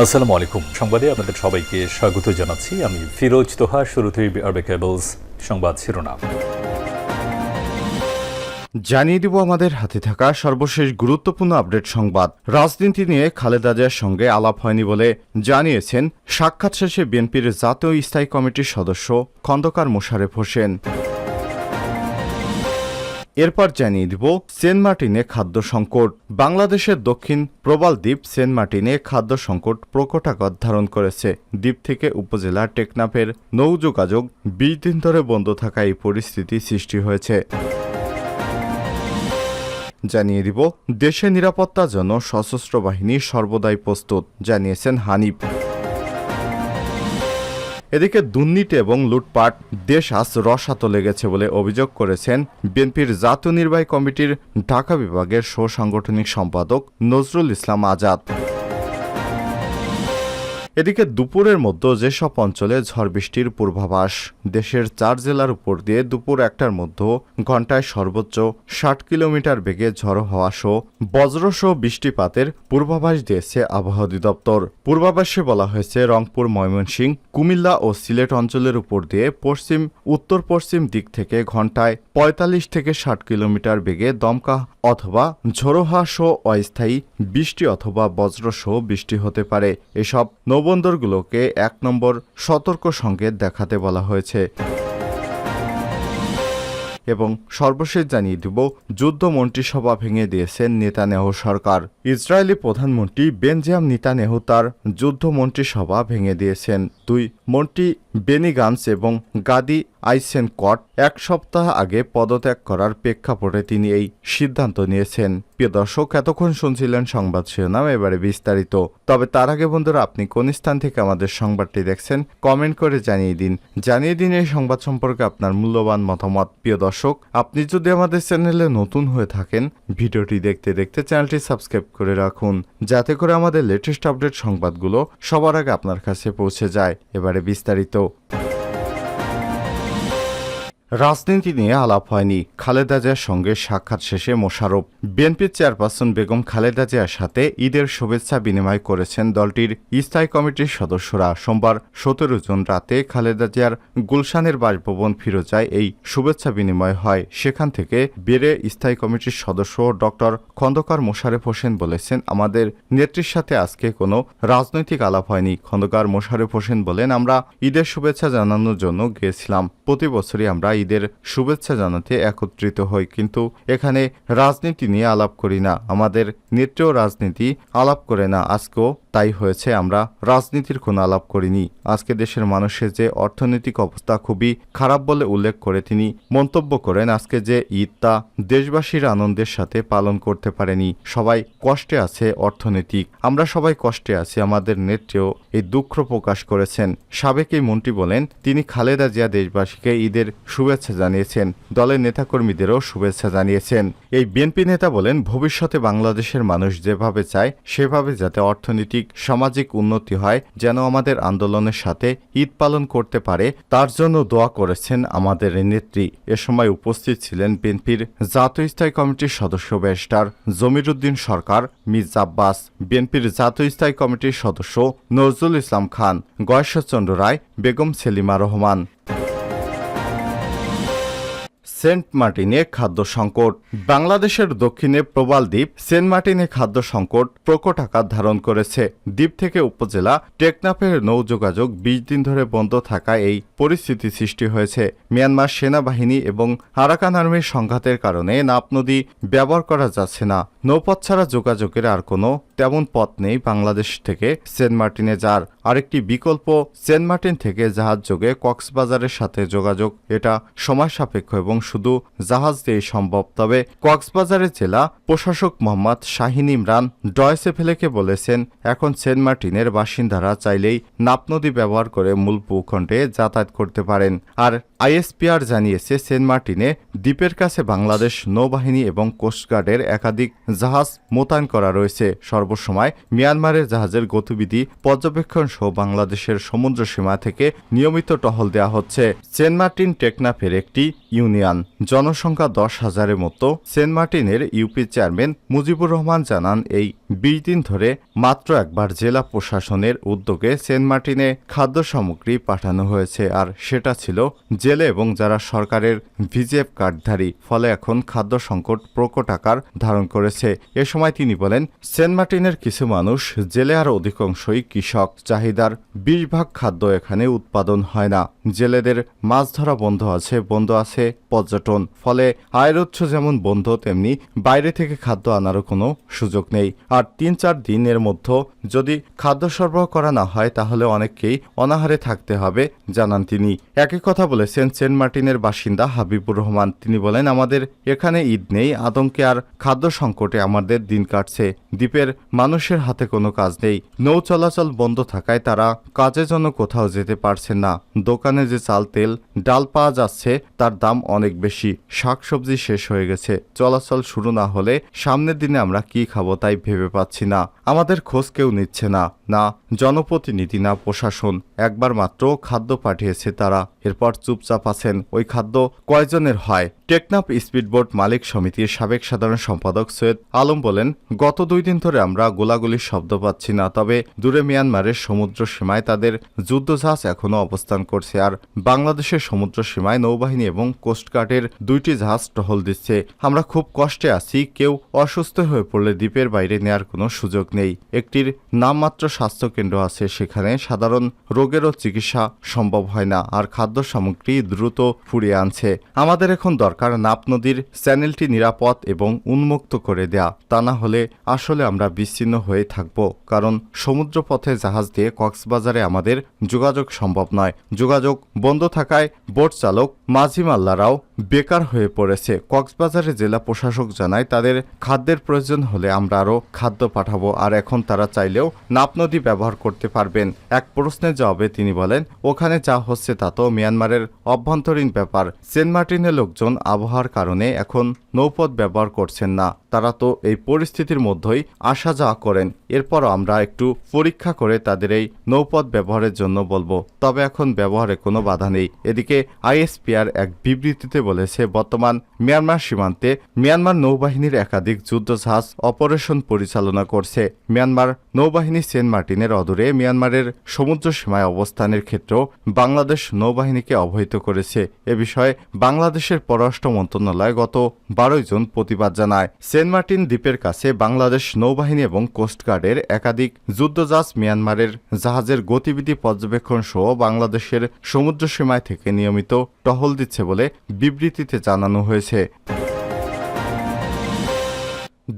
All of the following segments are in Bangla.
আসসালামু আলাইকুম। সংবাদে আপনাদের সবাইকে স্বাগত জানাচ্ছি। আমি ফিরোজ তোহা, শুরুতেই আরবে কেবলস সংবাদ শিরোনাম। জানিয়ে দিব আমাদের হাতে থাকা সর্বশেষ গুরুত্বপূর্ণ আপডেট সংবাদ। রাজনীতি নিয়ে খালেদা জিয়ার সঙ্গে আলাপ হয়নি বলে জানিয়েছেন সাক্ষাৎ শেষে বিএনপির জাতীয় স্থায়ী কমিটির সদস্য খন্দকার মোশারেফ হোসেন। এরপর জানিয়ে দিব সেন্ট মার্টিনে খাদ্য সংকট। বাংলাদেশের দক্ষিণ প্রবাল দ্বীপ সেন্ট মার্টিনে খাদ্য সংকট প্রকট আকার ধারণ করেছে। দ্বীপ থেকে উপজেলা টেকনাফের নৌ যোগাযোগ বিশ দিন ধরে বন্ধ থাকা এই পরিস্থিতি সৃষ্টি হয়েছে। জানিয়ে দিব, দেশের নিরাপত্তার জন্য সশস্ত্র বাহিনী সর্বদাই প্রস্তুত, জানিয়েছেন হানিফ। এদিকে দুর্নীতি এবং লুটপাট দেশ আজ রসাতো লেগেছে বলে অভিযোগ করেছেন বিএনপির জাতীয় নির্বাহী কমিটির ঢাকা বিভাগের সাংগঠনিক সম্পাদক নজরুল ইসলাম আজাদ। এদিকে দুপুরের মধ্যে যেসব অঞ্চলে ঝড় বৃষ্টির পূর্বাভাস, দেশের চার জেলার উপর দিয়ে দুপুর একটার মধ্যে ঘন্টায় সর্বোচ্চ ষাট কিলোমিটার বেগে ঝড়ো হওয়া সহ বজ্রসহ বৃষ্টিপাতের পূর্বাভাস দিয়েছে আবহাওয়া অধিদপ্তর। পূর্বাভাসে বলা হয়েছে, রংপুর ময়মনসিংহ কুমিল্লা ও সিলেট অঞ্চলের উপর দিয়ে পশ্চিম উত্তর পশ্চিম দিক থেকে ঘন্টায় পঁয়তাল্লিশ থেকে ষাট কিলোমিটার বেগে দমকা অথবা ঝোড়ো হওয়া সহ অস্থায়ী বৃষ্টি অথবা বজ্রসহ বৃষ্টি হতে পারে। এসব নৌবন্দরগুলোকে এক নম্বর সতর্ক সংকেত দেখাতে বলা হয়েছে। এবং সর্বশেষ জানিয়ে দিব, যুদ্ধ মন্ত্রিসভা ভেঙে দিয়েছেন নেতানেহ সরকার। ইসরায়েলি প্রধানমন্ত্রী বেনজিয়াম নেতানেহ তার যুদ্ধ মন্ত্রিসভা ভেঙে দিয়েছেন। দুই, মন্ত্রী বেনি গান্স এবং গাদি আইসেন কট এক সপ্তাহ আগে পদত্যাগ করার প্রেক্ষাপটে তিনি এই সিদ্ধান্ত নিয়েছেন। প্রিয় দর্শক, এতক্ষণ শুনছিলেন সংবাদ শিরোনাম, এবারে বিস্তারিত। তবে তার আগে বন্ধুরা, আপনি কোন স্থান থেকে আমাদের সংবাদটি দেখছেন, কমেন্ট করে জানিয়ে দিন। জানিয়ে দিন এই সংবাদ সম্পর্কে আপনার মূল্যবান মতামত। প্রিয় দর্শক, আপনি যদি আমাদের চ্যানেলে নতুন হয়ে থাকেন, ভিডিওটি দেখতে দেখতে চ্যানেলটি সাবস্ক্রাইব করে রাখুন, যাতে করে আমাদের লেটেস্ট আপডেট সংবাদগুলো সবার আগে আপনার কাছে পৌঁছে যায়। এবারে বিস্তারিত। Valeu! রাজনীতি নিয়ে আলাপ হয়নি। খালেদা জিয়ার সঙ্গে সাক্ষাৎ শেষে মোশারফ বিএনপির চেয়ারপারসন বেগম খালেদা জিয়ার সাথে ঈদের শুভেচ্ছা বিনিময় করেছেন দলটির স্থায়ী কমিটির সদস্যরা। সোমবার সতেরো জুন রাতে খালেদা জিয়ার গুলশানের বাসভবন ফিরোজায় এই শুভেচ্ছা বিনিময় হয়। সেখান থেকে বেড়ে স্থায়ী কমিটির সদস্য ডক্টর খন্দকার মোশারেফ হোসেন বলেছেন, আমাদের নেত্রীর সাথে আজকে কোনো রাজনৈতিক আলাপ হয়নি। খন্দকার মোশারেফ হোসেন বলেন, আমরা ঈদের শুভেচ্ছা জানানোর জন্য গিয়েছিলাম। প্রতি বছরই আমরা ঈদের শুভেচ্ছা জানাতে একত্রিত হই, কিন্তু এখানে রাজনীতি নিয়ে আলাপ করি না। আমাদের নেত্রেও রাজনীতি আলাপ করে না। আজকেও তাই হয়েছে, আমরা রাজনীতির কোনো আলাপ করিনি। আজকে দেশের মানুষের যে অর্থনৈতিক অবস্থা খুবই খারাপ বলে উল্লেখ করে তিনি মন্তব্য করেন, আজকে যে ঈদ তা দেশবাসীর আনন্দের সাথে পালন করতে পারেনি। সবাই কষ্টে আছে অর্থনৈতিক। আমরা সবাই কষ্টে আছি, আমাদের নেত্রেও এই দুঃখ প্রকাশ করেছেন। সাবেক এই মন্ত্রী বলেন, তিনি খালেদা জিয়া দেশবাসীকে ঈদের শুভেচ্ছা জানিয়েছেন। দলের নেতাকর্মীদেরও শুভেচ্ছা জানিয়েছেন। এই বিএনপি নেতা বলেন, ভবিষ্যতে বাংলাদেশের মানুষ যেভাবে চায়, সেভাবে যাতে অর্থনৈতিক, সামাজিক উন্নতি হয়, যেন আমাদের আন্দোলনের সাথে ঈদ পালন করতে পারে, তার জন্য দোয়া করেছেন আমাদের নেত্রী। এ সময় উপস্থিত ছিলেন বিএনপির জাতীয় স্থায়ী কমিটির সদস্য ব্যারিস্টার জমিরুদ্দিন সরকার, মির্জা আব্বাস, বিএনপির জাতীয় স্থায়ী কমিটির সদস্য নজরুল ইসলাম খান, গয়েশ্বরচন্দ্র রায়, বেগম সেলিমা রহমান। সেন্ট মার্টিনে খাদ্য সংকট। বাংলাদেশের দক্ষিণে প্রবাল দ্বীপ সেন্ট মার্টিনে খাদ্য সংকট প্রকট আকার ধারণ করেছে। দ্বীপ থেকে উপজেলা টেকনাফের নৌ যোগাযোগ বিশ দিন ধরে বন্ধ থাকায় এই পরিস্থিতি সৃষ্টি হয়েছে। মিয়ানমার সেনাবাহিনী এবং আরাকান আর্মির সংঘাতের কারণে নাপ নদী ব্যবহার করা যাচ্ছে না। নৌপথ ছাড়া যোগাযোগের আর কোনো তেমন পথ নেই বাংলাদেশ থেকে সেন্ট মার্টিনে যার আরেকটি বিকল্প, সেন্ট মার্টিন থেকে জাহাজ যোগে কক্সবাজারের সাথে যোগাযোগ। এটা সময় সাপেক্ষ এবং শুধু জাহাজ দিয়ে সম্ভব, তবে কক্সবাজারের জেলা প্রশাসক মোহাম্মদ শাহিন ইমরান ডয়সে ফেলেকে বলেছেন, এখন সেন্ট মার্টিনের বাসিন্দারা চাইলেই নাপনদী ব্যবহার করে মূল ভূখণ্ডে যাতায়াত করতে পারেন। আর আইএসপিআর জানিয়েছে, সেন্ট মার্টিনে দ্বীপের কাছে বাংলাদেশ নৌবাহিনী এবং কোস্টগার্ডের একাধিক জাহাজ মোতায়েন করা রয়েছে। সর্বসময় মিয়ানমারের জাহাজের গতিবিধি পর্যবেক্ষণ সহ বাংলাদেশের সমুদ্র সীমা থেকে নিয়মিত টহল দেওয়া হচ্ছে। সেন্ট মার্টিন টেকনাফের একটি ইউনিয়ন। জনসংখ্যা দশ হাজারের মতো। সেন্ট মার্টিনের ইউপি চেয়ারম্যান মুজিবুর রহমান জানান, এই বিশ দিন ধরে মাত্র একবার জেলা প্রশাসনের উদ্যোগে সেন্ট মার্টিনে খাদ্য সামগ্রী পাঠানো হয়েছে, আর সেটা ছিল জেলে এবং যারা সরকারের ভিজেপ কার্ডধারী, ফলে এখন খাদ্য সংকট প্রকট আকার ধারণ করেছে। এ সময় তিনি বলেন, সেন্ট মার্টিনের কিছু মানুষ জেলে আর অধিকাংশই কৃষক, চাহিদার বিশ ভাগ খাদ্য এখানে উৎপাদন হয় না। জেলেদের মাছ ধরা বন্ধ আছে বন্ধ আছে পর্যটন, ফলে আয়ের উৎস যেমন বন্ধ, তেমনি বাইরে থেকে খাদ্য আনারও কোনো সুযোগ নেই। আর তিন চার দিনের মধ্যে যদি খাদ্য সরবরাহ করা না হয়, তাহলে অনেককেই অনাহারে থাকতে হবে, জানান তিনি। একই কথা বলেছেন সেন্ট মার্টিনের বাসিন্দা হাবিবুর রহমান। তিনি বলেন, আমাদের এখানে ঈদ নেই, আতঙ্কে আর খাদ্য সংকটে আমাদের দিন কাটছে। দ্বীপের মানুষের হাতে কোনো কাজ নেই। নৌ চলাচল বন্ধ থাকায় তারা কাজের জন্য কোথাও যেতে পারছেন না। দোকানে যে চাল, তেল, ডাল পাওয়া যাচ্ছে, তার দাম অনেক বেশি। শাকসবজি শেষ হয়ে গেছে। চলাচল শুরু না হলে সামনের দিনে আমরা কি খাব তাই ভেবে পাচ্ছি না। আমাদের খোঁজ কেউ নিচ্ছে না। না, জনপ্রতিনিধি না প্রশাসন। একবার মাত্র খাদ্য পাঠিয়েছে তারা। এরপর চুপচাপ আছেন ওই খাদ্য কয়জনের হয়? টেকনাফ স্পিডবোট মালিক সমিতির সাবেক সাধারণ সম্পাদক সৈয়দ আলম বলেন, গত দুই দিন ধরে আমরা গোলাগুলির শব্দ পাচ্ছি না, তবে দূরে মিয়ানমারের সমুদ্র সীমায় তাদের যুদ্ধজাহাজ এখনও অবস্থান করছে আর বাংলাদেশের সমুদ্র সীমায় নৌবাহিনী এবং কোস্টগার্ডের দুইটি জাহাজ টহল দিচ্ছে। আমরা খুব কষ্টে আছি, কেউ অসুস্থ হয়ে পড়লে দ্বীপের বাইরে নেয়ার কোনো সুযোগ নেই। একটির নামমাত্র স্বাস্থ্য কেন্দ্র আছে সেখানে সাধারণ রোগেরও চিকিৎসা সম্ভব হয় না, আর খাদ্য সামগ্রী দ্রুত ফুরিয়ে আনছে। আমাদের এখন দরকার নাপ নদীর চ্যানেলটি নিরাপদ এবং উন্মুক্ত করে দেয়া। তা না হলে আসলে আমরা বিচ্ছিন্ন হয়ে থাকব, কারণ সমুদ্রপথে জাহাজ দিয়ে কক্সবাজারে আমাদের যোগাযোগ সম্ভব নয়। যোগাযোগ বন্ধ থাকায় বোট চালক মাঝি মাল্লারাও বেকার হয়ে পড়েছে। কক্সবাজারে জেলা প্রশাসক জানায়, তাদের খাদ্যের প্রয়োজন হলে আমরা আরও খাদ্য পাঠাবো, আর এখন তারা চাইলেও নাপ নদী ব্যবহার করতে পারবেন। এক প্রশ্নের জবাবে তিনি বলেন, ওখানে যা হচ্ছে তা তো মিয়ানমারের অভ্যন্তরীণ ব্যাপার। সেন্ট মার্টিনের লোকজন আবহাওয়ার কারণে এখন নৌপথ ব্যবহার করছেন না। তারা তো এই পরিস্থিতির মধ্যেই আসা যাওয়া করেন। এরপরও আমরা একটু পরীক্ষা করে তাদের এই নৌপথ ব্যবহারের জন্য বলব। তবে এখন ব্যবহারে কোনো বাধা নেই। এদিকে আইএসপিআর এক বিবৃতিতে বলেছে, বর্তমান মিয়ানমার সীমান্তে মিয়ানমার নৌবাহিনীর একাধিক যুদ্ধজাহাজ অপারেশন পরিচালনা করছে। মিয়ানমার নৌবাহিনী সেন্ট মার্টিনের অদূরে মিয়ানমারের সমুদ্র সীমায় অবস্থানের ক্ষেত্রেও বাংলাদেশ নৌবাহিনীকে অবহিত করেছে। এ বিষয়ে বাংলাদেশের পররাষ্ট্র মন্ত্রণালয় গত বারোই জুন প্রতিবাদ জানায়। সেন্ট মার্টিন দ্বীপের কাছে বাংলাদেশ নৌবাহিনী এবং কোস্টগার্ডের একাধিক যুদ্ধজাহাজ মিয়ানমারের জাহাজের গতিবিধি পর্যবেক্ষণ সহ বাংলাদেশের সমুদ্র সীমায় থেকে নিয়মিত টহল দিচ্ছে বলে বিবৃতিতে জানানো হয়েছে।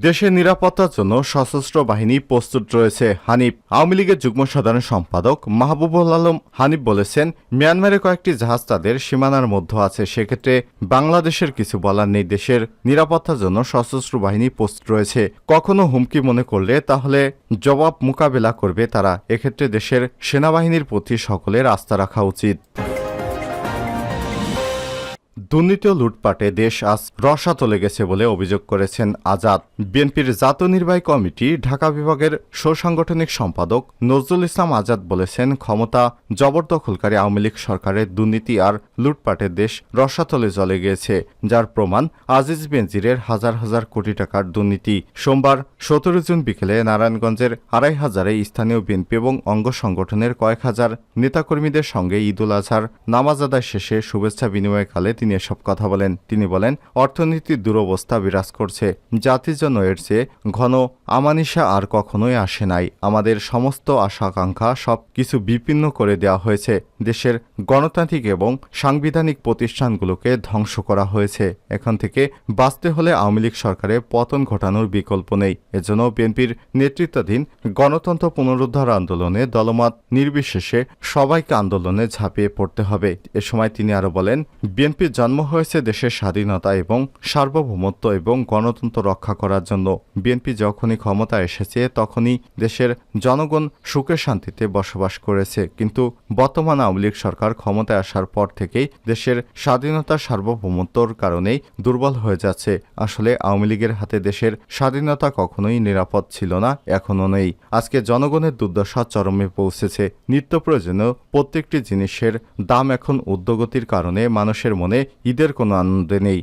দেশের নিরাপত্তার জন্য সশস্ত্র বাহিনী প্রস্তুত রয়েছে হানিফ। আওয়ামী লীগের যুগ্ম সাধারণ সম্পাদক মাহবুবুল আলম হানিফ বলেছেন মিয়ানমারে কয়েকটি জাহাজ তাদের সীমানার মধ্যে আছে। সেক্ষেত্রে বাংলাদেশের কিছু বলার নেই। দেশের নিরাপত্তার জন্য সশস্ত্র বাহিনী প্রস্তুত রয়েছে। কখনো হুমকি মনে করলে তাহলে জবাব মোকাবেলা করবে তারা। এক্ষেত্রে দেশের সেনাবাহিনীর প্রতি সকলের আস্থা রাখা উচিত। দুর্নীতি ও লুটপাটে দেশ আজ রসাতলে গেছে বলে অভিযোগ করেছেন আজাদ। বিএনপির জাতীয় নির্বাহী কমিটি, ঢাকা বিভাগের সুসাংগঠনিক সম্পাদক নজরুল ইসলাম আজাদ বলেছেন, ক্ষমতা জবরদখলকারী আওয়ামী লীগ সরকারের দুর্নীতি আর লুটপাটে দেশ রসাতলে চলে গিয়েছে যার প্রমাণ আজিজ বেনজিরের হাজার হাজার কোটি টাকার দুর্নীতি। সোমবার সতেরো জুন বিকেলে নারায়ণগঞ্জের আড়াই হাজারে স্থানীয় বিএনপি এবং অঙ্গ সংগঠনের কয়েক হাজার নেতাকর্মীদের সঙ্গে ঈদুল আজহার নামাজ আদায় শেষে শুভেচ্ছা বিনিময়কালে তিনি এসব কথা বলেন। তিনি বলেন, অর্থনীতির দুরবস্থা বিরাজ করছে। জাতির জন্য এর চেয়ে ঘন আমানিশা আর কখনোই আসে নাই। আমাদের সমস্ত আশা আকাঙ্ক্ষা সব কিছু বিপন্ন করে দেওয়া হয়েছে। দেশের গণতান্ত্রিক এবং সাংবিধানিক প্রতিষ্ঠানগুলোকে ধ্বংস করা হয়েছে। এখন থেকে বাঁচতে হলে আওয়ামী লীগ সরকারের পতন ঘটানোর বিকল্প নেই। এজন্য বিএনপির নেতৃত্বাধীন গণতন্ত্র পুনরুদ্ধার আন্দোলনে দলমত নির্বিশেষে সবাইকে আন্দোলনে ঝাঁপিয়ে পড়তে হবে। এ সময় তিনি আরও বলেন বিএনপির জন্ম হয়েছে দেশের স্বাধীনতা এবং সার্বভৌমত্ব এবং গণতন্ত্র রক্ষা করার জন্য। বিএনপি যখনই ক্ষমতা এসেছে, তখনই দেশের জনগণ সুখে শান্তিতে বসবাস করেছে। কিন্তু বর্তমান আওয়ামী লীগ সরকার ক্ষমতায় আসার পর থেকেই দেশের স্বাধীনতা সার্বভৌমত্বর কারণেই দুর্বল হয়ে যাচ্ছে। আসলে আওয়ামী লীগের হাতে দেশের স্বাধীনতা কখনোই নিরাপদ ছিল না, এখনও নেই। আজকে জনগণের দুর্দশা চরমে পৌঁছেছে। নিত্য প্রয়োজনীয় প্রত্যেকটি জিনিসের দাম এখন উদ্যোগতির কারণে মানুষের মনে ঈদের কোনো আনন্দ নেই